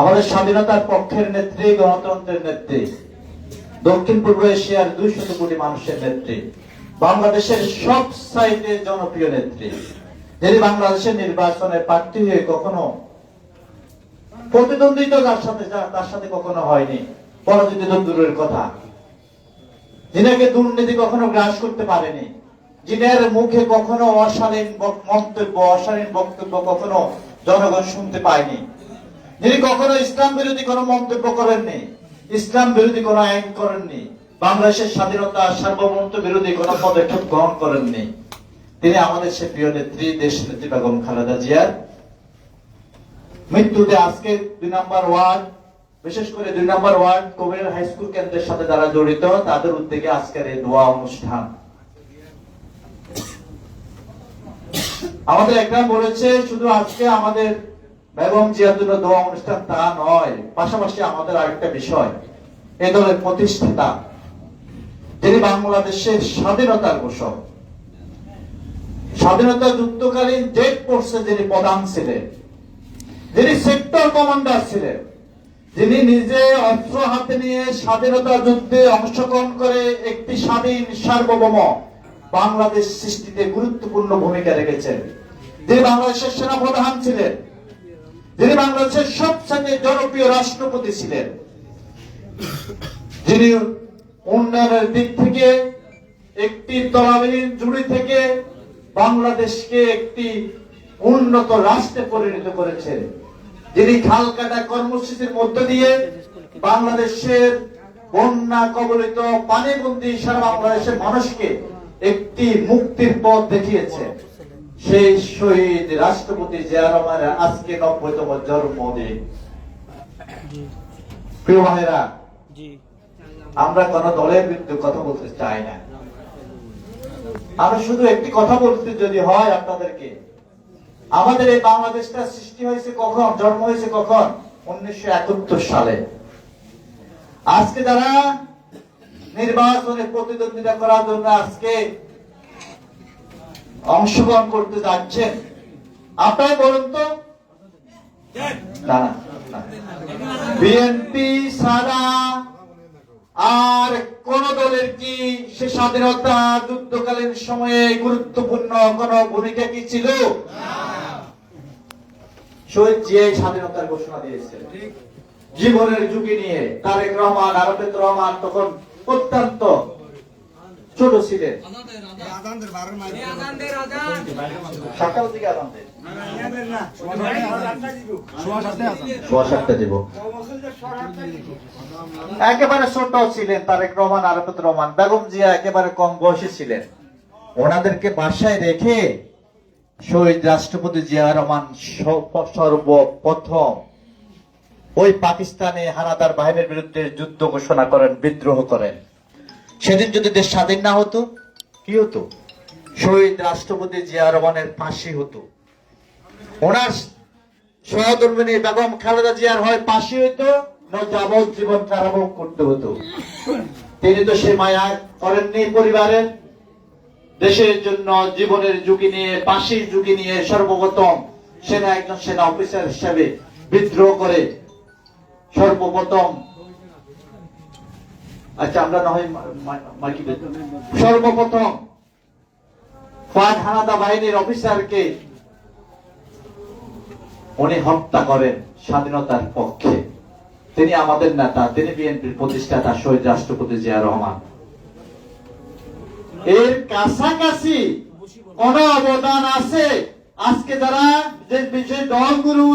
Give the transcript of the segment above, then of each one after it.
আমাদের স্বাধীনতার পক্ষের নেত্রী, গণতন্ত্রের নেত্রী, দক্ষিণ পূর্ব এশিয়ার দুইশত কোটি মানুষের নেত্রী, বাংলাদেশের সব সাইডে জনপ্রিয় নেত্রী, যিনি বাংলাদেশের নির্বাচনে প্রার্থী হয়ে কখনো প্রতিদ্বন্দ্বিতা যার সাথে তার সাথে কখনো হয়নি। পরাজিত দূরের কথা। যিনাকে দুর্নীতি কখনো গ্রাস করতে পারেনি। যিনার মুখে কখনো অশালীন মন্তব্য, অশালীন বক্তব্য কখনো জনগণ শুনতে পায়নি। যিনি কখনো ইসলাম বিরোধী কোনো মন্তব্য করেননি, ইসলাম বিরোধী কোনো আইন করেননি, বাংলাদেশের স্বাধীনতা সার্বভৌমত্ব বিরোধী কোনো পদক্ষেপ গ্রহণ করেননি, তিনি আমাদের সে প্রিয় নেত্রী, দেশ নেত্রী বেগম খালেদা জিয়ার মৃত্যুতে আজকে দুই নম্বর ওয়ার্ড, বিশেষ করে দুই number ward Kabir high school কেন্দ্রের সাথে যারা জড়িত, তাদের উদ্যোগে আজকের এই দোয়া অনুষ্ঠান। আমাদের একরাম বলেছে, শুধু আজকে আমাদের বেগম জিয়ার জন্য দোয়া অনুষ্ঠান তা নয়, পাশাপাশি আমাদের আরেকটা বিষয়, এ দলের প্রতিষ্ঠাতা, তিনি বাংলাদেশের স্বাধীনতার ঘোষক। স্বাধীনতা যুদ্ধকালীন জেট ফোর্সে যিনি প্রধান ছিলেন, যিনি সেক্টর কমান্ডার ছিলেন, যিনি নিজে অস্ত্র হাতে নিয়ে স্বাধীনতা যুদ্ধে অংশগ্রহণ করে একটি স্বাধীন সার্বভৌম বাংলাদেশ সৃষ্টিতে গুরুত্বপূর্ণ ভূমিকা রেখেছেন। যিনি বাংলাদেশের সেনাপ্রধান ছিলেন যিনি বাংলাদেশের সবচেয়ে জনপ্রিয় রাষ্ট্রপতি ছিলেন, যিনি উন্নয়নের দিক থেকে একটি তলাবিহীন জুড়ি থেকে বাংলাদেশকে একটি উন্নত রাষ্ট্রে পরিণত করেছেন। যিনি খাল কাটা কর্মসূচির মধ্য দিয়ে বাংলাদেশের বন্যা কবলিত পানিবন্দী সারা বাংলাদেশের মানুষকে একটি মুক্তির পথ দেখিয়েছে সেই শহীদ রাষ্ট্রপতি জিয়া রহমানের আজকে নব্বইতম জন্মদিন প্রিয় ভাইরা আমরা কোন দলের বিরুদ্ধে কথা বলতে চাই না। আমি শুধু একটি কথা বলতে যদি হয় আপনাদেরকে আমাদের এই বাংলাদেশটা সৃষ্টি হয়েছে কখন জন্ম হয়েছে কখন? উনিশশো একাত্তর সালে। আজকে যারা নির্বাচনে প্রতিদ্বন্দ্বিতা করার জন্য আজকে অংশগ্রহণ করতে যাচ্ছেন। আপনারা বলুন তো। বিএনপি সারা আর কোন দলের কি সে স্বাধীনতা যুদ্ধকালীন সময়ে গুরুত্বপূর্ণ কোন ভূমিকা কি ছিল? স্বাধীনতার ঘোষণা দিয়েছে জীবনের ঝুঁকি নিয়ে তারেক রহমান আরবেদ রহমান তখন অত্যন্ত ছোট ছিলেন একেবারে ছোট ছিলেন তারেক রহমান, আরফত রহমান। বেগম জিয়া একেবারে কম বয়সী ছিলেন। ওনাদেরকে বাসায় রেখে শহীদ রাষ্ট্রপতি জিয়া রহমান সর্ব- সর্বপ্রথম ওই পাকিস্তানে হানাদার বাহিনীর বিরুদ্ধে যুদ্ধ ঘোষণা করেন, বিদ্রোহ করেন। সেদিন যদি দেশ স্বাধীন না হতো, কি হতো? শহীদ রাষ্ট্রপতি জিয়া রহমানের ফাঁসি হতো। ওনার সহধর্মিনী বেগম খালেদা জিয়ার হয় না যাবজ্জীবন কারাভোগ করতে হতো। তিনি তো সে মায়া করেননি পরিবারের। দেশের জন্য জীবনের ঝুঁকি নিয়ে পাশির ঝুঁকি নিয়ে সর্বপ্রথম সেনা একজন সেনা অফিসার হিসাবে বিদ্রোহ করে। সর্বপ্রথম আচ্ছা আমরা না হয় মার্কি সর্বপ্রথম ফাঁদ হানাদা বাহিনীর অফিসারকে উনি হত্যা করেন স্বাধীনতার পক্ষে। তিনি আমাদের নেতা তিনি বিএনপির প্রতিষ্ঠাতা শহীদ রাষ্ট্রপতি জিয়া রহমান। এর কাছাকাছি কোন অবদান আছে? আজকে যারা যে বিশেষ দলগুলো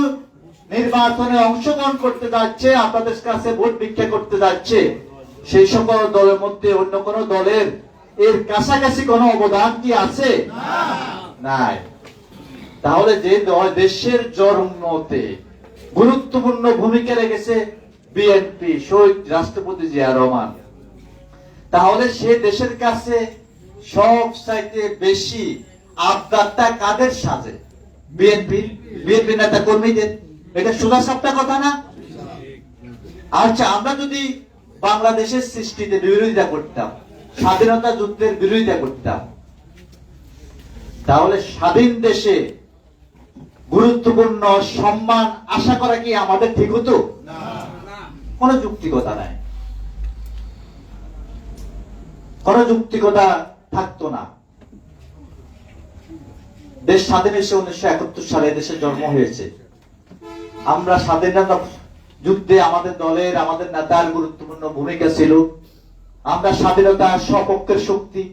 নির্বাচনে অংশগ্রহণ করতে যাচ্ছে আপনাদের কাছে ভোট ভিক্ষা করতে যাচ্ছে সেই সকল দলের মধ্যে অন্য কোন দলের এর কাছাকাছি কোনো অবদান কি আছে? নাই। তাহলে যে দেশের জন্মতে গুরুত্বপূর্ণ ভূমিকা রেখেছে বিএনপি, শহীদ রাষ্ট্রপতি জিয়া রহমান। তাহলে সে দেশের কাছে সব চাইতে বেশি আবদারটা কাদের সাজে বিএনপি বিএনপি নেতা কর্মীদের। এটা সোজা সাপটা কথা না? আচ্ছা আমরা যদি বাংলাদেশের সৃষ্টিতে বিরোধিতা করতাম স্বাধীনতা যুদ্ধের বিরোধিতা করতাম। তাহলে স্বাধীন দেশে গুরুত্বপূর্ণ সম্মান আশা করা কি আমাদের ঠিক হতো? কোনো যুক্তিকতা নাই। কোন যুক্তিকতা থাকতো না। দেশ স্বাধীন এসে উনিশশো একাত্তর সালে দেশে জন্ম হয়েছে। আমরা স্বাধীনতা যুদ্ধে আমাদের দলের আমাদের নেতার গুরুত্বপূর্ণ ভূমিকা ছিল। আমরা স্বাধীনতার সপক্ষের শক্তি।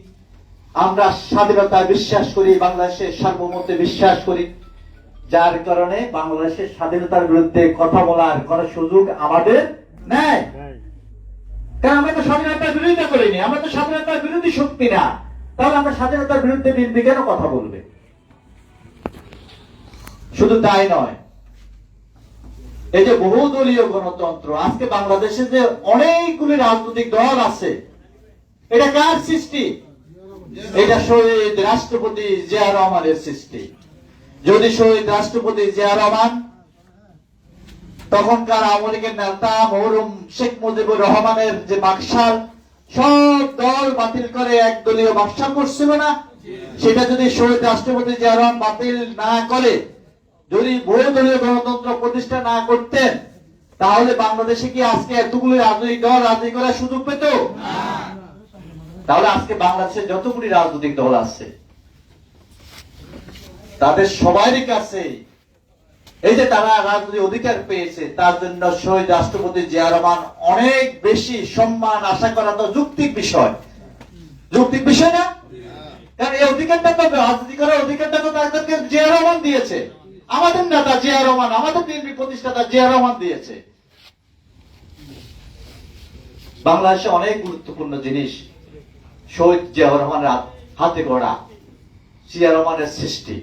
আমরা স্বাধীনতায় বিশ্বাস করি বাংলাদেশের সার্বভৌমত্বে বিশ্বাস করি। যার কারণে বাংলাদেশের স্বাধীনতার বিরুদ্ধে কথা বলার কোন সুযোগ আমাদের নেই। কারণ আমরা তো স্বাধীনতার বিরোধিতা করিনি। আমরা তো স্বাধীনতার বিরোধী শক্তি না। তাহলে আমরা স্বাধীনতার বিরুদ্ধে বিএনপি কেন কথা বলবে? শুধু তাই নয় এই যে বহুদলীয় গণতন্ত্র, আজকে বাংলাদেশে যে অনেকগুলি রাজনৈতিক দল আছে, এটা কার সৃষ্টি? এটা শহীদ রাষ্ট্রপতি জিয়া রহমানের সৃষ্টি। যদি শহীদ রাষ্ট্রপতি জিয়া রহমান, তখনকার আওয়ামী লীগের নেতা মহরুম শেখ মুজিবুর রহমানের যে বাকশাল, সব দল বাতিল করে একদলীয় বাকশাল করছিল না। সেটা যদি শহীদ রাষ্ট্রপতি জিয়া রহমান বাতিল না করে যদি বহুদলীয় গণতন্ত্র প্রতিষ্ঠা না করতেন তাহলে বাংলাদেশে কি আজকে এতগুলো রাজনৈতিক দল রাজনীতি করার সুযোগ পেত? তাহলে আজকে বাংলাদেশে যতগুলি রাজনৈতিক দল আছে তাদের সবারই কাছে এই যে তারা রাজনৈতিক অধিকার পেয়েছে তার জন্য শহীদ রাষ্ট্রপতি জিয়া রহমান অনেক বেশি সম্মান আশা করা তো যুক্তিক বিষয়। যৌক্তিক বিষয় না? কারণ এই অধিকারটা তো রাজনীতি করার অধিকারটা তো তাদেরকে জিয়া রহমান দিয়েছে। আমাদের নেতা জিয়া রহমান, আমাদের বিএনপি প্রতিষ্ঠাতা জিয়া রহমান দিয়েছে। বাংলাদেশে অনেক গুরুত্বপূর্ণ জিনিস, শহীদ জিয়া রহমানের হাতে গড়া জিয়া রহমানের সৃষ্টি।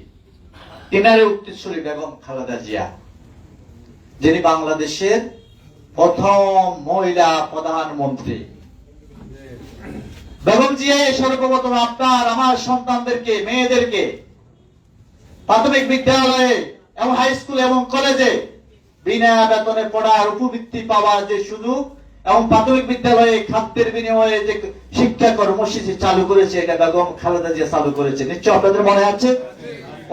কিনারে উত্তরসূরি বেগম খালেদা জিয়া, যিনি বাংলাদেশের প্রথম মহিলা প্রধানমন্ত্রী। বেগম জিয়া সর্বপ্রথম আপনার, আমার সন্তানদেরকে, মেয়েদেরকে প্রাথমিক বিদ্যালয়ে এবং হাই স্কুল এবং কলেজে বিনা বেতনে পড়ার উপবৃত্তি পাওয়ার যে সুযোগ এবং প্রাথমিক বিদ্যালয়ে খাদ্যের বিনিময়ে যে শিক্ষা কর্মসূচি চালু করেছে, এটা বেগম খালেদা জিয়া চালু করেছে। নিশ্চয় আপনাদের মনে আছে?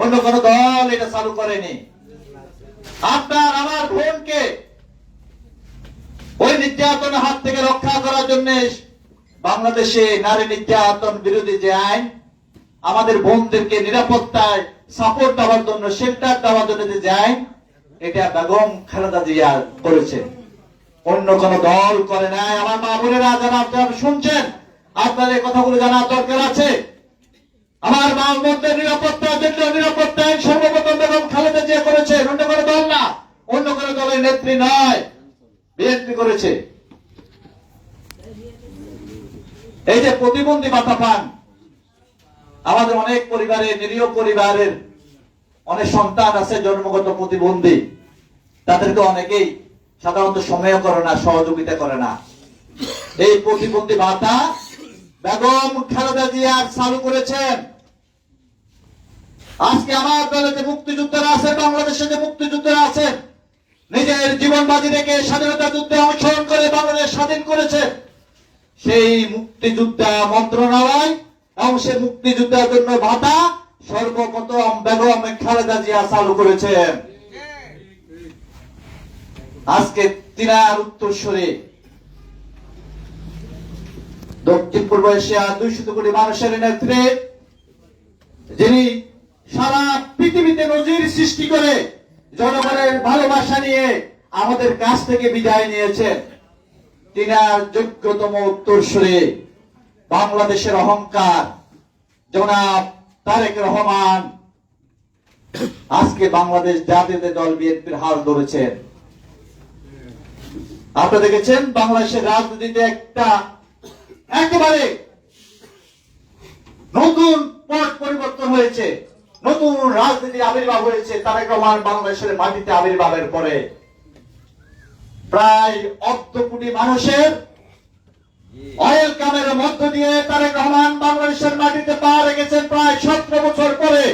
অন্য কোন দল এটা চালু করেনি। আপনার আমার বোনকে ওই নির্যাতনের হাত থেকে রক্ষা করার জন্য বাংলাদেশে নারী নির্যাতন বিরোধী যে আইন, আমাদের বোনদেরকে নিরাপত্তায় সাপোর্ট দেওয়ার জন্য শেল্টার দেওয়ার জন্য যে আইন এটা বেগম খালেদা জিয়া করেছে। অন্য কোন দল করে নাই। আমার মা বোনেরা যারা শুনছেন আপনার এই কথাগুলো জানার দরকার আছে। আমার মা বোনদের নিরাপত্তার জন্য নিরাপত্তা আইন সর্বপ্রথম বেগম খালেদা জিয়া করেছে। অন্য কোনো দল না, অন্য কোনো দলের নেত্রী নয়, বিএনপি করেছে। এই যে প্রতিবন্ধী ভাতা পান আমাদের অনেক পরিবারে, নিরীহ পরিবারের অনেক সন্তান আছে জন্মগত প্রতিবন্ধী। তাদেরকে অনেকেই সাধারণত সময় করে না, সহযোগিতা করে না। এই প্রতিবন্ধী ভাতা বেগম খালেদা জিয়া চালু করেছেন। আজকে আমার দলে যে মুক্তিযোদ্ধারা আছে, বাংলাদেশে যে মুক্তিযোদ্ধারা আছে, নিজের জীবন বাজি রেখে স্বাধীনতা যুদ্ধে অংশগ্রহণ করে বাংলাদেশ স্বাধীন করেছে। সেই মুক্তিযোদ্ধা মন্ত্রণালয় সেই মুক্তিযোদ্ধার জন্য ভাতা, সর্বপ্রথম বেগম খালেদা জিয়া চালু করেছেন। আজকে তিনার উত্তরসূরি। দক্ষিণ পূর্ব এশিয়া দুইশত কোটি মানুষের নেত্রে, যিনি সারা পৃথিবীতে নজির সৃষ্টি করে জনগণের ভালোবাসা নিয়ে আমাদের কাছ থেকে বিদায় নিয়েছেন। তিনার যোগ্যতম উত্তরসূরি। বাংলাদেশের অহংকার। জনাব তারেক রহমান, আজকে বাংলাদেশ জাতীয় দল বিএনপির হাল ধরেছেন। আপনারা দেখেছেন, বাংলাদেশের রাজনীতিতে একটা একেবারে নতুন পট পরিবর্তন হয়েছে, নতুন রাজনীতি আবির্ভাব হয়েছে, তারেক রহমান বাংলাদেশের মাটিতে আবির্ভাবের পরে। প্রায় অর্ধ কোটি মানুষের অয়েল কামের মধ্য দিয়ে তারেক রহমান বাংলাদেশের মাটিতে পা রেখেছেন প্রায় সতেরো বছর পরে।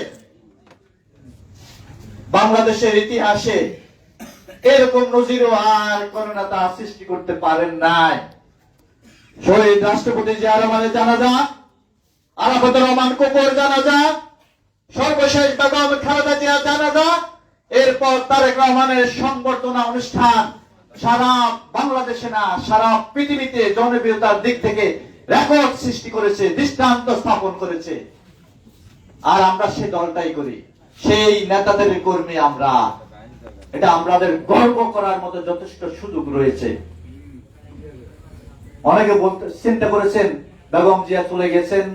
বাংলাদেশের ইতিহাসে এরকম নজিরও আর কোন নেতা সৃষ্টি করতে পারেন নাই। শহীদ রাষ্ট্রপতি জিয়া রহমানের জানাজা, আরাফাত রহমান কোকর জানাজা, সর্বশেষ বেগম খালেদা জিয়া জানাজা, এরপর তারেক রহমানের সংবর্ধনা অনুষ্ঠান সারা বাংলাদেশে না, সারা পৃথিবীতে জনপ্রিয়তার দিক থেকে রেকর্ড সৃষ্টি করেছে, দৃষ্টান্ত স্থাপন করেছে। আর আমরা সে দলটাই করি। সেই নেতাদের কর্মী আমরা। এটা আমাদের গর্ব করার মতো যথেষ্ট সুযোগ রয়েছে। অনেকে বলতে, চিন্তা করেছেন, বেগম জিয়া চলে গেছেন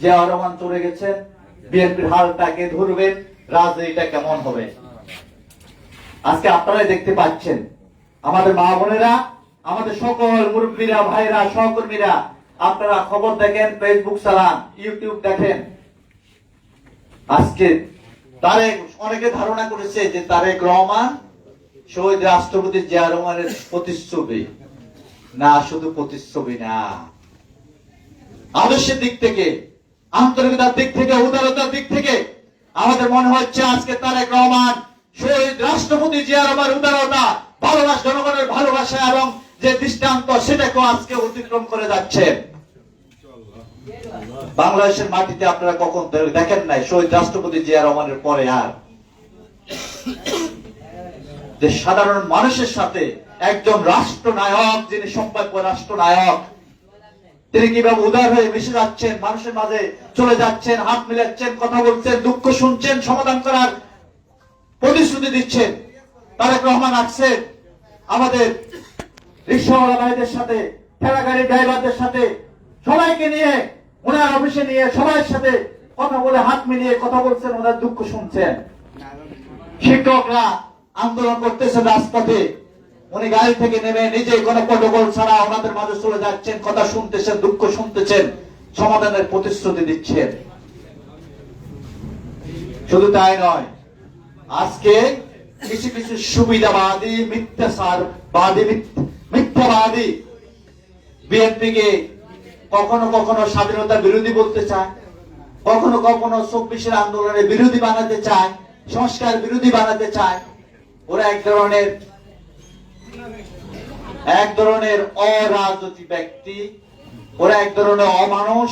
জিয়া রহমান চলে গেছেন, বিএনপির হালটাকে ধরবেন, রাজনীতিটা কেমন হবে? আজকে আপনারাই দেখতে পাচ্ছেন আমাদের মা বোনেরা, আমাদের সকল মুরব্বীরা ভাইরা সহকর্মীরা, আপনারা খবর দেখেন ফেসবুক চালান ইউটিউব দেখেন। আজকে তারেক অনেকে ধারণা করেছে যে তারেক রহমান শহীদ রাষ্ট্রপতি জিয়া রহমানের প্রতিচ্ছবি। না, শুধু প্রতিচ্ছবি না। আদর্শের দিক থেকে, আন্তরিকতার দিক থেকে, উদারতার দিক থেকে আমাদের মনে হচ্ছে আজকে তারেক রহমান শহীদ রাষ্ট্রপতি জিয়া রহমান উদারতা ভালোবাসা, জনগণের ভালোবাসা এবং যে দৃষ্টান্ত সেটাকেও আজকে অতিক্রম করে যাচ্ছে। বাংলাদেশের মাটিতে আপনারা কখন দেখেন নাই, শহীদ রাষ্ট্রপতি জিয়া রহমানের পরে আর? যে সাধারণ মানুষের সাথে একজন রাষ্ট্রনায়ক, যিনি সম্ভাব্য রাষ্ট্রনায়ক, তিনি কীভাবে উদার হয়ে মিশে যাচ্ছেন, মানুষের মাঝে চলে যাচ্ছেন, হাত মিলাচ্ছেন, কথা বলছেন, দুঃখ শুনছেন, সমাধান করার প্রতিশ্রুতি দিচ্ছেন, তারেক রহমান আসছেন আমাদের রিক্সাওয়ালা ভাইদের সাথে ঠেলা গাড়ি ড্রাইভারদের সাথে, সবাইকে নিয়ে, ওনার অফিসে নিয়ে সবার সাথে কথা বলে হাত মিলিয়ে কথা বলছেন, ওনার দুঃখ শুনছেন। শিক্ষকরা আন্দোলন করতেছেন রাজপথে উনি গাড়ি থেকে নেমে নিজে কোনো প্রটোকল ছাড়া ওনাদের মাঝে চলে যাচ্ছেন, কথা শুনতেছেন, দুঃখ শুনতেছেন, সমাধানের প্রতিশ্রুতি দিচ্ছেন। শুধু তাই নয়, আজকে কিছু কিছু সুবিধাবাদী, মিথ্যাচার, বাদী মিথ্যাবাদী বিএনপি কে কখনো কখনো স্বাধীনতা বিরোধী বলতে চায়, কখনো কখনো চব্বিশের আন্দোলনের বিরোধী বানাতে চায়, সংস্কার বিরোধী বানাতে চায়। ওরা এক ধরনের এক ধরনের অরাজনৈতিক ব্যক্তি, ওরা এক ধরনের অমানুষ,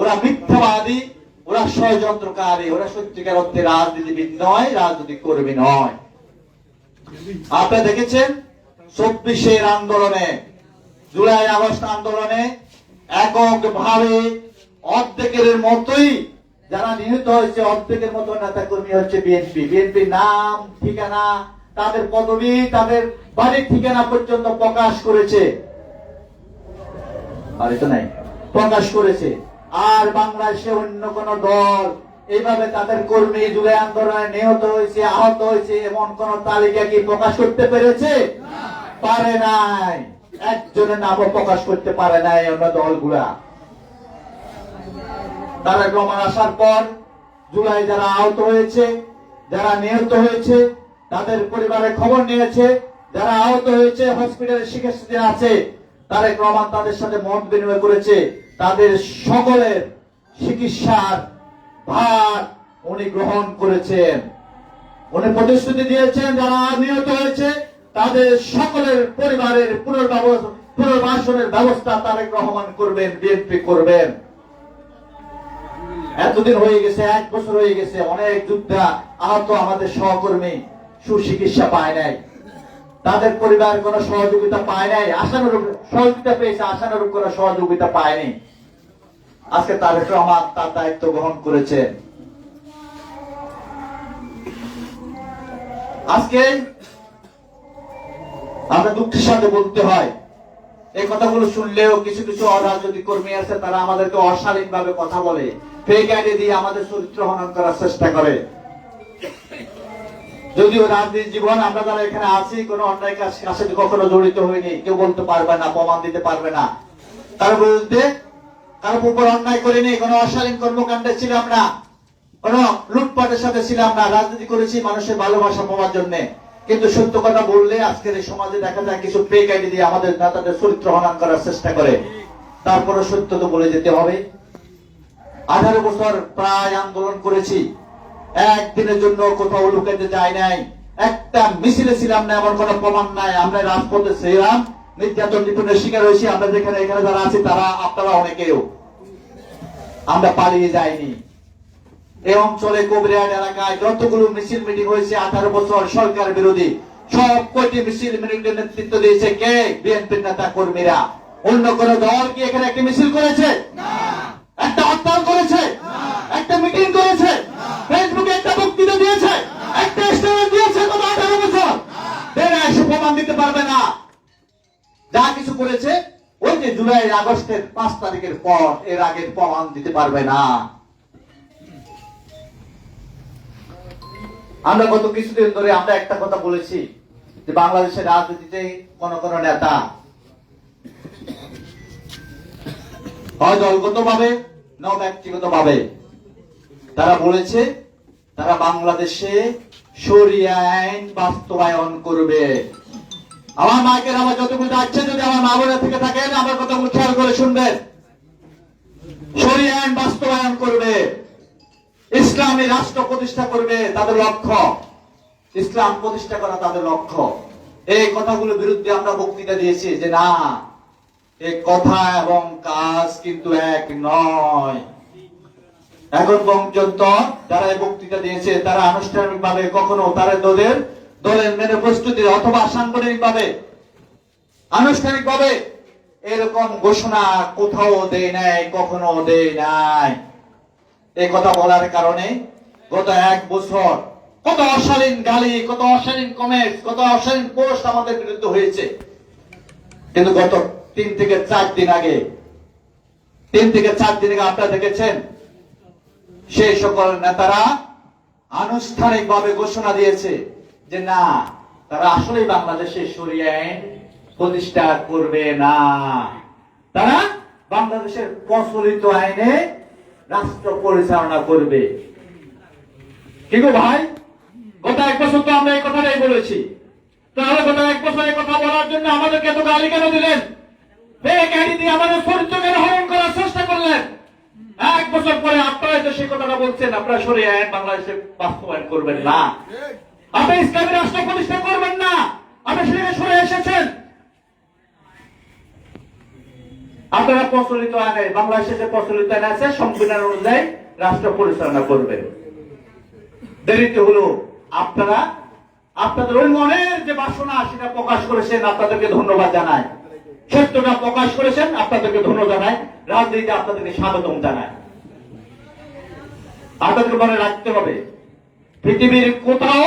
ওরা মিথ্যাবাদী, ওরা ষড়যন্ত্রকারী, ওরা সত্যিকার অর্থে রাজনীতিবিদ নয় রাজনীতি কর্মী নয়। আপনারা দেখেছেন? চব্বিশের আন্দোলনে, জুলাই আগস্ট আন্দোলনে এককভাবে অর্ধেকের মতোই যারা নিহত হয়েছে, অর্ধেকের মতো নেতা কর্মী হচ্ছে বিএনপি। বিএনপি নাম, ঠিকানা, তাদের পদবি, তাদের বাড়ির ঠিকানা পর্যন্ত প্রকাশ করেছে। বাড়ি তো নাই, প্রকাশ করেছে। আর বাংলাদেশে অন্য কোন দল এইভাবে তাদের কর্মী জুলাই আন্দোলনে নিহত হয়েছে, আহত হয়েছে, এমন কোন তালিকা কি প্রকাশ করতে পেরেছে? পারে নাই। একজনের নামও প্রকাশ করতে পারে নাই অন্য দলগুলা। তারা প্রমাণ আসার পর জুলাই যারা আহত হয়েছে, যারা নিহত হয়েছে, তাদের পরিবারের খবর নিয়েছে, যারা আহত হয়েছে, হসপিটালে চিকিৎসা আছে, তারেক রহমান তাদের সাথে মত বিনিময় করেছে। তাদের সকলের চিকিৎসার ভার উনি গ্রহণ করেছেন। উনি প্রতিশ্রুতি দিয়েছেন, যারা নিহত হয়েছে, তাদের সকলের পরিবারের পুনর্বাস- পুনর্বাসনের ব্যবস্থা তারেক রহমান করবেন বিএনপি করবেন। এতদিন হয়ে গেছে, এক বছর হয়ে গেছে, অনেক যোদ্ধা আহত আমাদের সহকর্মী সুচিকিৎসা পায় নাই। তাদের পরিবার কোনো সহযোগিতা পায় নাই, আশানুরূপ সহযোগিতা পেয়েছে, আশানুরূপ কোনো সহযোগিতা পায়নি। আজকে তারেক রহমান তার দায়িত্ব গ্রহণ করেছেন আজকে আমরা দুঃখের সাথে বলতে হয়, এই কথাগুলো শুনলেও কিছু কিছু অরাজনৈতিক কর্মী আছে, তারা আমাদেরকে অশালীন ভাবে কথা বলে ফেক আইডি দিয়ে আমাদের চরিত্র হনন করার চেষ্টা করে। যদিও রাজনীতি জীবন, আমরা যারা এখানে আছি, কোনো অন্যায় কাজ কাছে কখনো জড়িত হয়নি কেউ বলতে পারবে না, প্রমাণ দিতে পারবে না। তার বিরুদ্ধে কারও উপর অন্যায় করিনি অশালীন কর্মকাণ্ডে ছিলাম না লুটপাটের সাথে ছিলাম না, রাজনীতি করেছি মানুষের ভালোবাসা পাওয়ার জন্য। কিন্তু সত্য কথা বললে আজকের এই সমাজে দেখা যায় কিছু ফেক আইডি দিয়ে আমাদের নেতাদের চরিত্র করার চেষ্টা করে। তারপরে সত্য তো বলে যেতে হবে। আঠারো বছর প্রায় আন্দোলন করেছি। একদিনের জন্য কোথাও লুকাতে যাই নাই। একটা মিছিলে ছিলাম না, এমন কোনো প্রমাণ নাই। আমরা রাজপথে ছিলাম। নির্যাতন নিপীড়নের শিকার হয়েছি। আমরা যেখানে এখানে যারা আছি তারা আপনারা অনেকেও। আমরা পালিয়ে যাইনি। এই অঞ্চলে কবিরাট এলাকায় যতগুলো মিছিল মিটিং হয়েছে আঠারো বছর সরকার বিরোধী সব কয়টি মিছিল মিটিংয়ের নেতৃত্ব দিয়েছে কে? বিএনপির নেতা কর্মীরা। অন্য কোন দল কি এখানে একটি মিছিল করেছে? একটা হরতাল করেছে? একটা মিটিং করেছে? আগস্টের পাঁচ তারিখের পর এর আগের প্রমাণ দিতে পারবে না। আমরা গত কিছুদিন ধরে আমরা একটা কথা বলেছি যে বাংলাদেশের রাজনীতিতে কোন কোন নেতা হয় দলগত ভাবে ন ব্যক্তিগত ভাবে তারা বলেছে, তারা বাংলাদেশে সরিয়া আইন বাস্তবায়ন করবে। আমার মাইকের আমার যতগুলো যাচ্ছে, যদি আমার মা বোনের থেকে থাকেন, আমার কথা খেয়াল করে শুনবেন। আইন বাস্তবায়ন করবে। ইসলামী রাষ্ট্র প্রতিষ্ঠা করবে তাদের লক্ষ্য। ইসলাম প্রতিষ্ঠা করা তাদের লক্ষ্য। এই কথাগুলোর বিরুদ্ধে আমরা বক্তৃতা দিয়েছি যে না এই কথা এবং কাজ কিন্তু এক নয়। এখন পর্যন্ত যারা এই বক্তৃতা দিয়েছে, তারা আনুষ্ঠানিক ভাবে কখনো তারা দলের দলের মেনে প্রস্তুতি অথবা সাংগঠনিক ভাবে আনুষ্ঠানিক ভাবে এরকম ঘোষণা কোথাও দেয় নাই, কখনো দেয় নাই। এই কথা বলার কারণে গত এক বছর কত অশালীন গালি, কত অশালীন কমেন্ট কত অশালীন পোস্ট আমাদের বিরুদ্ধে হয়েছে। কিন্তু গত তিন থেকে চার দিন আগে, তিন থেকে চার দিন আগে আপনারা দেখেছেন, সেই সকল নেতারা আনুষ্ঠানিক ভাবে ঘোষণা দিয়েছে। যে না, তারা আসলেই বাংলাদেশে সরিয়ে আইন প্রতিষ্ঠা করবে না। তারা বাংলাদেশের প্রচলিত আইনে রাষ্ট্র পরিচালনা করবে। কি গো ভাই? গত এক বছর তো আমরা এই কথাটাই বলেছি। তাহলে গত এক বছর এই কথা বলার জন্য আমাদেরকে এত গালি কেন দিলেন? এই গাড়ি আমাদের চরিত্র কেন হরণ করার চেষ্টা করলেন। এক বছর পরে আপনারা যে সেই কথাটা বলছেন, আপনারা সরে আইন বাংলাদেশে বাস্তবায়ন করবেন না। আপনি ইসলামী রাষ্ট্র প্রতিষ্ঠা করবেন না। আপনি সেখানে সরে এসেছেন। আপনারা প্রচলিত আইনে বাংলাদেশে যে প্রচলিত আইন আছে, সংবিধান অনুযায়ী রাষ্ট্র পরিচালনা করবেন। দেরিতে হলো আপনারা, আপনাদের ওই মনের যে বাসনা, সেটা প্রকাশ করেছেন, আপনাদেরকে ধন্যবাদ জানাই। সত্যটা প্রকাশ করেছেন, আপনাদেরকে ধন্যবাদ জানাই। রাজনীতিতে আপনাদেরকে স্বাগতম জানাই। আপনাদের মনে রাখতে হবে, পৃথিবীর কোথাও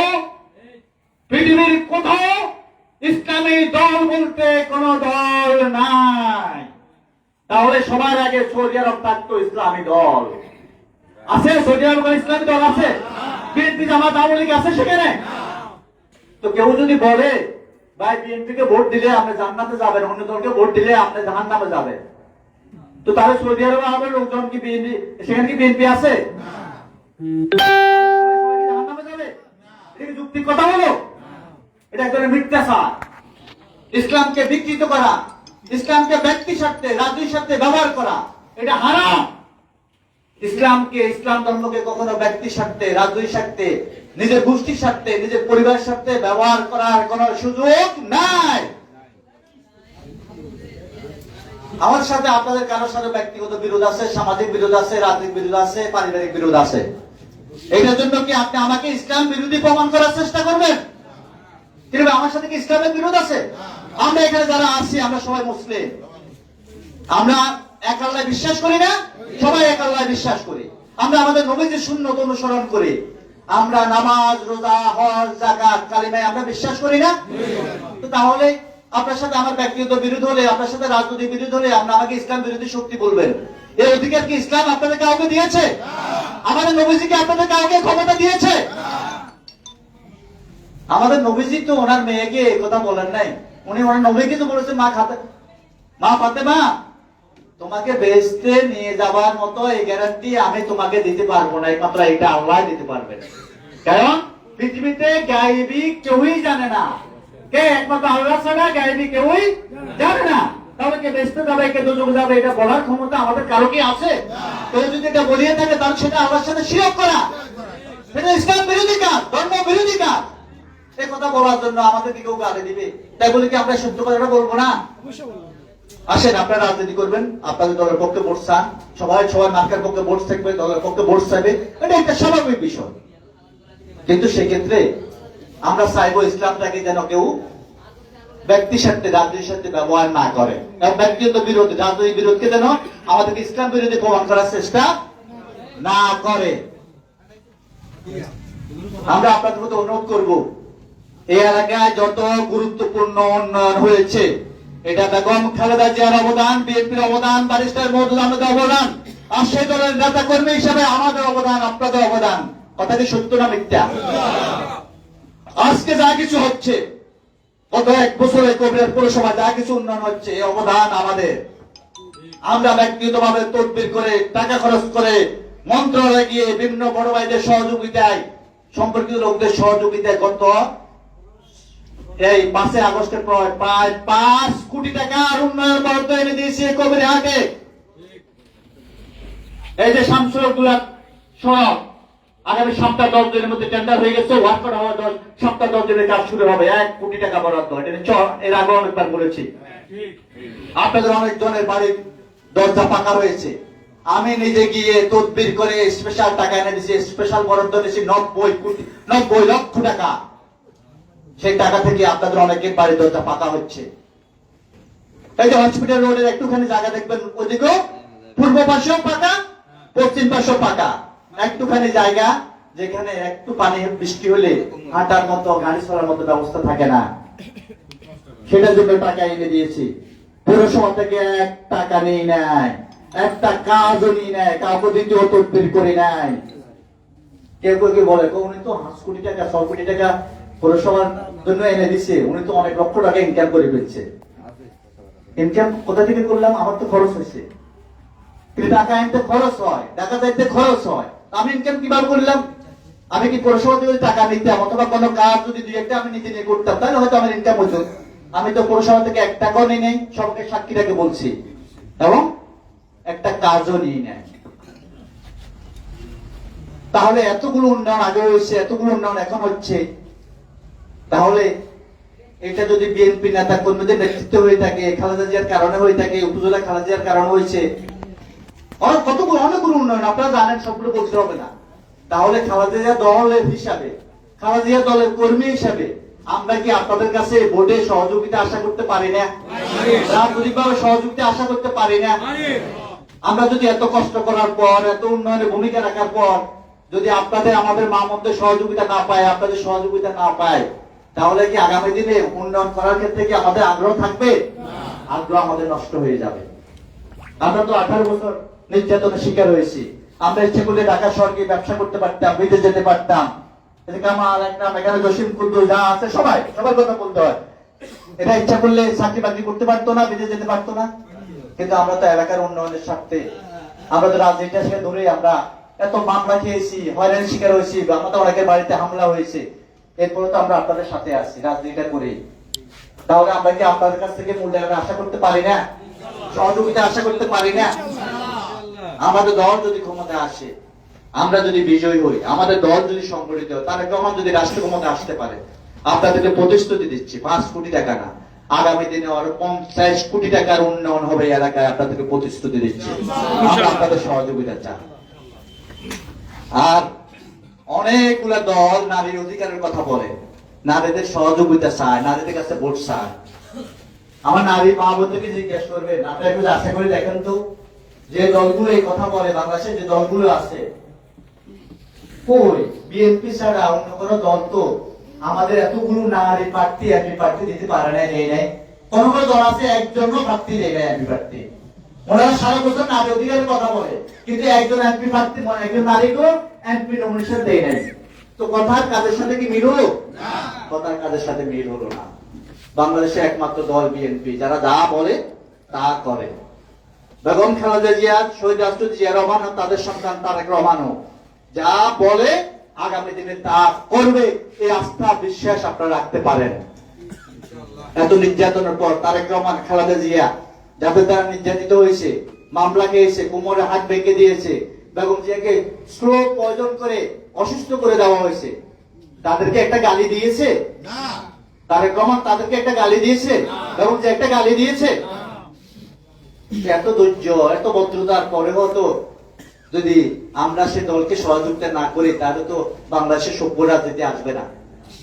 পৃথিবীর কোথাও ইসলামী দল বলতে কোন দল নাই। তাহলে সবার আগে সৌদি আরব থাকতো ইসলামী দল। আছে সৌদি আরব ইসলামী দল আছে? বিএনপি জামাত আওয়ামী লীগ আছে সেখানে? তো কেউ যদি বলে ভাই বিএনপি কে ভোট দিলে আপনি জান্নাতে যাবেন অন্য দলকে ভোট দিলে আপনি জাহান নামে যাবেন। তো তাহলে সৌদি আরবে আমাদের লোকজন কি বিএনপি সেখানে কি বিএনপি আছে? জাহান্নামে যাবে? এটা কি কথা হলো এটা এক মিথ্যাচার। ইসলামকে বিকৃত করা, ইসলামকে ব্যক্তি স্বার্থে রাজনীতির স্বার্থে ব্যবহার করা, এটা হারাম। ইসলামকে, ইসলাম ধর্মকে কখনো ব্যক্তি স্বার্থে রাজনৈতিক স্বার্থে, নিজের গোষ্ঠীর স্বার্থে, নিজের পরিবার স্বার্থে ব্যবহার করার কোন সুযোগ নাই। আমার সাথে, আপনাদের কারোর সাথে ব্যক্তিগত বিরোধ আছে, সামাজিক বিরোধ আছে, রাজনৈতিক বিরোধ আছে, পারিবারিক বিরোধ আছে। এটার জন্য কি আপনি আমাকে ইসলাম বিরোধী প্রমাণ করার চেষ্টা করবেন? কিন্তু আমার সাথে কি ইসলামের বিরোধ আছে? আমরা এখানে যারা আছি আমরা সবাই মুসলিম। আমরা এক আল্লাহ বিশ্বাস করি না সবাই এক আল্লাহ বিশ্বাস করি। আমরা আমাদের নবীজির শূন্যত অনুসরণ করি। আমরা নামাজ রোজা হজ জাকাত কালিমায় আমরা বিশ্বাস করি না। তো তাহলে আপনার সাথে আমার ব্যক্তিগত বিরোধ হলে আপনার সাথে রাজনৈতিক বিরোধ হলে আমরা আমাকে ইসলাম বিরোধী শক্তি বলবেন। এই অধিকার কি ইসলাম আপনাদের কাউকে দিয়েছে? আমাদের নবীজিকে আপনাদের কাউকে ক্ষমতা দিয়েছে? আমাদের নবীজি তো ওনার মেয়েকে কথা বলেন নাই। উনি ওনার নবীকে তো বলেছে, মা খাতে মা ফাতেমা, তোমাকে বেহেস্তে নিয়ে যাবার মতো এই গ্যারান্টি আমি তোমাকে দিতে পারব না। একমাত্র এটা আল্লাহ দিতে পারবেন। কারণ পৃথিবীতে গায়েবী কেউই জানে না। কে একমাত্র আল্লাহ ছাড়া গায়েবী কেউই জানে না। তাহলে কে বেসতে যাবে, কে দুযোগ যাবে, এটা বলার ক্ষমতা আমাদের কারও কি আছে? কেউ যদি এটা বলিয়ে থাকে, তাহলে সেটা আল্লাহর সাথে শিরক করা। সেটা ইসলাম বিরোধী কাজ, ধর্ম বিরোধী কাজ। এই কথা বলার জন্য আমাদেরকে কেউ গালি দিবে? তাই বলে কি আমরা সত্য কথাটা বলব না? আসেন আপনারা রাজনীতি করবেন আপনাদের দলের পক্ষে ভোট চান সবাই সবাই মার্কের পক্ষে ভোট থাকবে দলের পক্ষে ভোট চাইবে এটা একটা স্বাভাবিক বিষয়। কিন্তু সেক্ষেত্রে আমরা চাইব ইসলামটাকে যেন কেউ ব্যক্তির সাথে রাজনীতির সাথে ব্যবহার না করে। এবং ব্যক্তিগত বিরোধ রাজনৈতিক বিরোধকে যেন আমাদেরকে ইসলাম বিরোধী প্রমাণ করার চেষ্টা না করে। আমরা আপনাদের মধ্যে অনুরোধ করব এই এলাকায় যত গুরুত্বপূর্ণ উন্নয়ন হয়েছে, এটা বেগম খালেদা জিয়ার অবদান, বিএনপির অবদান, ব্যারিস্টার মহদুল আহমেদের অবদান, আর সেই দলের নেতা কর্মী হিসেবে আমাদের অবদান, আপনাদের অবদান। কথা কি সত্য না মিথ্যা? আজকে যা কিছু হচ্ছে, গত এক বছরে কবিরের পৌরসভা যা কিছু উন্নয়ন হচ্ছে, এই অবদান আমাদের। আমরা ব্যক্তিগতভাবে তদবির করে, টাকা খরচ করে, মন্ত্রণালয়ে গিয়ে বিভিন্ন বড় ভাইদের সহযোগিতায়, সম্পর্কিত লোকদের সহযোগিতায় গত এই পাঁচই আগস্টের পর প্রায় পাঁচ কোটি টাকার উন্নয়ন বরাদ্দ এনে দিয়েছে কবির হাটে। এই যে শামসুরগুলা সড়ক আগামী সপ্তাহ দশ দিনের মধ্যে টেন্ডার হয়ে গেছে, ওয়ার্ক করা হওয়া দশ সপ্তাহ দশ দিনের কাজ শুরু হবে। এক কোটি টাকা বরাদ্দ। এটা এর আগে অনেকবার বলেছি। আপনাদের অনেকজনের বাড়ির দরজা পাকা রয়েছে। আমি নিজে গিয়ে তদবির করে স্পেশাল টাকা এনে দিয়েছি স্পেশাল বরাদ্দ দিয়েছি নব্বই কোটি নব্বই লক্ষ টাকা। সেই টাকা থেকে আপনাদের অনেকের বাড়ির দরজা পাকা হচ্ছে। এই যে হসপিটাল রোডের একটুখানি জায়গা দেখবেন ওদিকেও পূর্ব পাশেও পাকা পশ্চিম পাশেও পাকা। একটুখানি জায়গা যেখানে একটু পানি বৃষ্টি হলে হাঁটার মতো গাড়ি চলার মতো ব্যবস্থা থাকে না। সেটার জন্য টাকা এনে দিয়েছি। পৌরসভা থেকে এক টাকা নেই নাই একটা কাজও নিই নাই কাউকে দ্বিতীয় তদবির করে নাই কেউ কেউ কেউ বলে "কো, উনি তো পাঁচ কোটি টাকা ছ কোটি টাকা পৌরসভার জন্য এনে দিছে। উনি তো অনেক লক্ষ টাকা ইনকাম করে ফেলছে। ইনকাম কোথা থেকে করলাম? আমার তো খরচ হয়েছে। কিন্তু টাকা আনতে খরচ হয়, টাকা চাইতে খরচ হয়। আমি ইনকাম কীভাবে করলাম? আমি কি পৌরসভা থেকে টাকা নিতাম অথবা কোনো কাজ যদি দুই একটা আমি নিজে নিয়ে করতাম, তাহলে হয়তো আমার ইনকাম হতো। আমি তো পৌরসভা থেকে এক টাকাও নিয়ে নেই, সবকে সাক্ষীটাকে বলছি। এবং একটা কাজও নিয়ে নেয় তাহলে এতগুলো উন্নয়ন আগে হয়েছে, এতগুলো উন্নয়ন এখন হচ্ছে। তাহলে এটা যদি বিএনপি নেতা কর্মীদের নেতৃত্বে হয়ে থাকে, খালেদা জিয়ার কারণে হয়ে থাকে, উপজেলা খালেদা জিয়ার কারণে হয়েছে। অনেক কতগুলো অনেকগুলো উন্নয়ন, আপনারা জানেন, সবগুলো বলতে হবে না। তাহলে খালেদা জিয়া দলের হিসাবে, খালেদা জিয়া দলের কর্মী হিসাবে, আমরা কি আপনাদের কাছে ভোটে সহযোগিতা আশা করতে পারি না? রাজনৈতিকভাবে সহযোগিতা আশা করতে পারি না? আমরা যদি এত কষ্ট করার পর, এত উন্নয়নের ভূমিকা রাখার পর, যদি আপনাদের, আমাদের মা মধ্যে সহযোগিতা না পায়, আপনাদের সহযোগিতা না পায় তাহলে কি আগামী দিনে উন্নয়ন করার ক্ষেত্রে কি আমাদের আগ্রহ থাকবে? আগ্রহ আমাদের নষ্ট হয়ে যাবে। আমরা তো আঠারো বছর নির্যাতনের শিকার হয়েছি। আমরা ইচ্ছে করলে ঢাকা শহরকে ব্যবসা করতে পারতাম, বিদেশ যেতে পারতাম। সবাই কথা বলতে হয়। এটা ইচ্ছা করলে চাকরি বাকরি করতে পারতো না যেতে পারতো না। কিন্তু আমরা তো এলাকার উন্নয়নের আমরা তো আমরা এত শিকার হয়েছি অনেকের বাড়িতে হামলা হয়েছে। এরপরে তো আমরা আপনাদের সাথে আছি, রাজনীতিটা করে তাহলে আমরা কি আপনাদের কাছ থেকে মূল্যায়ন আশা করতে পারি না? সহযোগিতা আশা করতে পারি না? আমাদের দল যদি ক্ষমতা আসে, আমরা যদি বিজয়ী হই, আমাদের দল যদি সংগঠিত হয়, তার রহমান যদি রাষ্ট্র ক্ষমতা আসতে পারে আপনাদেরকে প্রতিশ্রুতি দিচ্ছি, পাঁচ কোটি টাকা না। আগামী দিনে আরও পঞ্চাশ কোটি টাকার উন্নয়ন হবে এলাকায় আপনাদেরকে প্রতিশ্রুতি দিচ্ছি। আপনাদের সহযোগিতা চাই। আর অনেকগুলা দল নারীর অধিকারের কথা বলে। নারীদের সহযোগিতা চায়, নারীদের কাছে ভোট চায়। আমার নারী মা বোনদেরকে জিজ্ঞেস আপনারা আশা করে দেখেন তো, যে দলগুলো এই কথা বলে, বাংলাদেশে যে দলগুলো আছে, কই? বিএনপি ছাড়া অন্য কোন দল তো আমাদের এতগুলো নারী প্রার্থী এমপি প্রার্থী দিতে পারে না নেই নাই। কোন কোন দল আছে, একজনও প্রার্থী দেয় না এমপি প্রার্থী। ওনারা সারা বছর নারী অধিকারের কথা বলে, কিন্তু একজন এমপি প্রার্থী, একজন নারীকেও নমিনেশন দেয় নাই। তো কথার কাজের সাথে কি মিল হলো? কথার কাজের সাথে মিল হলো না। বাংলাদেশে একমাত্র দল বিএনপি যারা যা বলে তা করে। বেগম খালেদা জিয়া শহীদ রাষ্ট্রপতি জিয়া রহমান তাদের সন্তান তারেক রহমানও যা বলে আগামী দিনে তা করবে এই আস্থা বিশ্বাস আপনারা রাখতে পারেন। এত নির্যাতনের পর তারেক রহমান খালেদা জিয়া যাদের দ্বারা নির্যাতিত হয়েছে মামলা খেয়েছে কোমরে হাত ভেঙে দিয়েছে বেগম জিয়াকে স্লো পয়জন করে অসুস্থ করে দেওয়া হয়েছে। তাদেরকে একটা গালি দিয়েছে? তারেক রহমান তাদেরকে একটা গালি দিয়েছে? বেগম জিয়া একটা গালি দিয়েছে? এত ধৈর্য এত ভদ্রতার পরেও তো যদি আমরা সে দলকে সহযোগিতা না করি তাহলে তো বাংলাদেশে সভ্য রাজনীতি আসবে না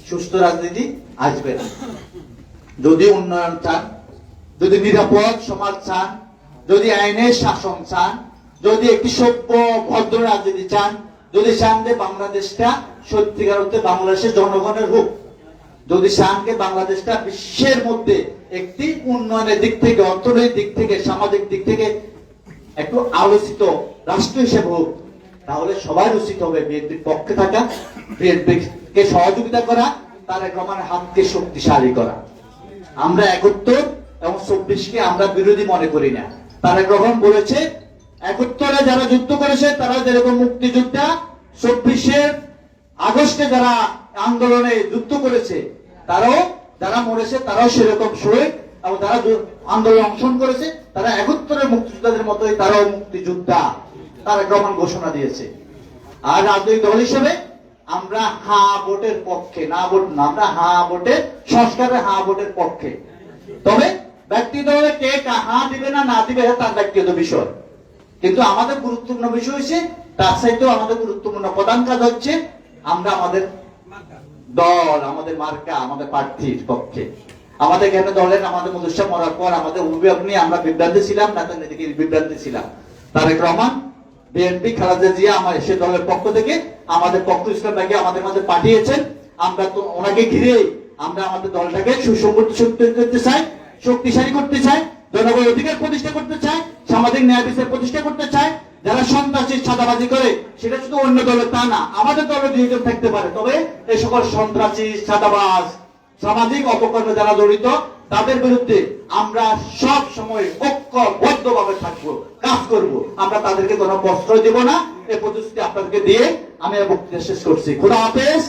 সুস্থ রাজনীতি আসবে না। যদি উন্নয়ন চান যদি নিরাপদ সমাজ চান যদি আইনের শাসন চান যদি একটি সভ্য ভদ্র রাজনীতি চান, যদি যে বাংলাদেশটা সত্যিকার অর্থে বাংলাদেশের জনগণের হোক, যদি যে বাংলাদেশটা বিশ্বের মধ্যে একটি উন্নয়নের দিক থেকে, অর্থনৈতিক দিক থেকে, সামাজিক দিক থেকে একটু আলোচিত রাষ্ট্র হিসেবে হোক, তাহলে সবার উচিত হবে বিএনপির পক্ষে থাকা, বিএনপিকে সহযোগিতা করা তারেক রহমানের হাতকে শক্তিশালী করা। আমরা একত্তর এবং চব্বিশকে আমরা বিরোধী মনে করি না। তারেক রহমান বলেছে একত্তরে যারা যুদ্ধ করেছে, তারা যেরকম মুক্তিযোদ্ধা চব্বিশের আগস্টে যারা আন্দোলনে যুদ্ধ করেছে, তারাও যারা মরেছে, তারাও সেরকম শহীদ এবং তারা আন্দোলনে অংশগ্রহণ করেছে, তারা একত্তরের মুক্তিযোদ্ধাদের মতোই তারাও মুক্তিযোদ্ধা তারেক গ্রহণ ঘোষণা দিয়েছে। আর রাজনৈতিক দল হিসেবে আমরা হা ভোটের পক্ষে, না ভোট না, আমরা হা ভোটের সংস্কারের হা ভোটের পক্ষে। তবে ব্যক্তিগত কে হা দিবে না না দিবে তার ব্যক্তিগত বিষয়। কিন্তু আমাদের গুরুত্বপূর্ণ বিষয় হচ্ছে, তার সাইডেও আমাদের গুরুত্বপূর্ণ প্রধান কাজ হচ্ছে, আমরা আমাদের দল, আমাদের মার্কা, আমাদের প্রার্থীর পক্ষে। আমাদের এখানে দলের আমাদের মধুসা মরার পর আমাদের অভিভাবক নিয়ে আমরা বিভ্রান্তি ছিলাম না তো নিজেকে বিভ্রান্তি ছিলাম। তারেক রহমান, বিএনপি, খালেদা জিয়া আমার সে দলের পক্ষ থেকে আমাদের পক্ষ ইসলাম ব্যাংকে আমাদের মাঝে পাঠিয়েছেন। আমরা তো ওনাকে ঘিরে আমরা আমাদের দলটাকে সুসংগঠিত করতে চাই, শক্তিশালী করতে চাই জনগণ অধিকার প্রতিষ্ঠা করতে চাই সামাজিক ন্যায় বিচার প্রতিষ্ঠা করতে চাই যারা সন্ত্রাসী ছাদাবাজি করে, সেটা শুধু অন্য দলের তা না, আমাদের দলে দুইজন থাকতে পারে। তবে এই সকল সন্ত্রাসী ছাদাবাজ সামাজিক অপকর্মে যারা জড়িত, তাদের বিরুদ্ধে আমরা সব সময় ঐক্যবদ্ধ ভাবে থাকব, কাজ করব। আমরা তাদেরকে কোনো প্রশ্রয় দেব না। এই প্রতিশ্রুতি আপনাদেরকে দিয়ে আমি বক্তৃতা শেষ করছি। খুদা হাফেজ।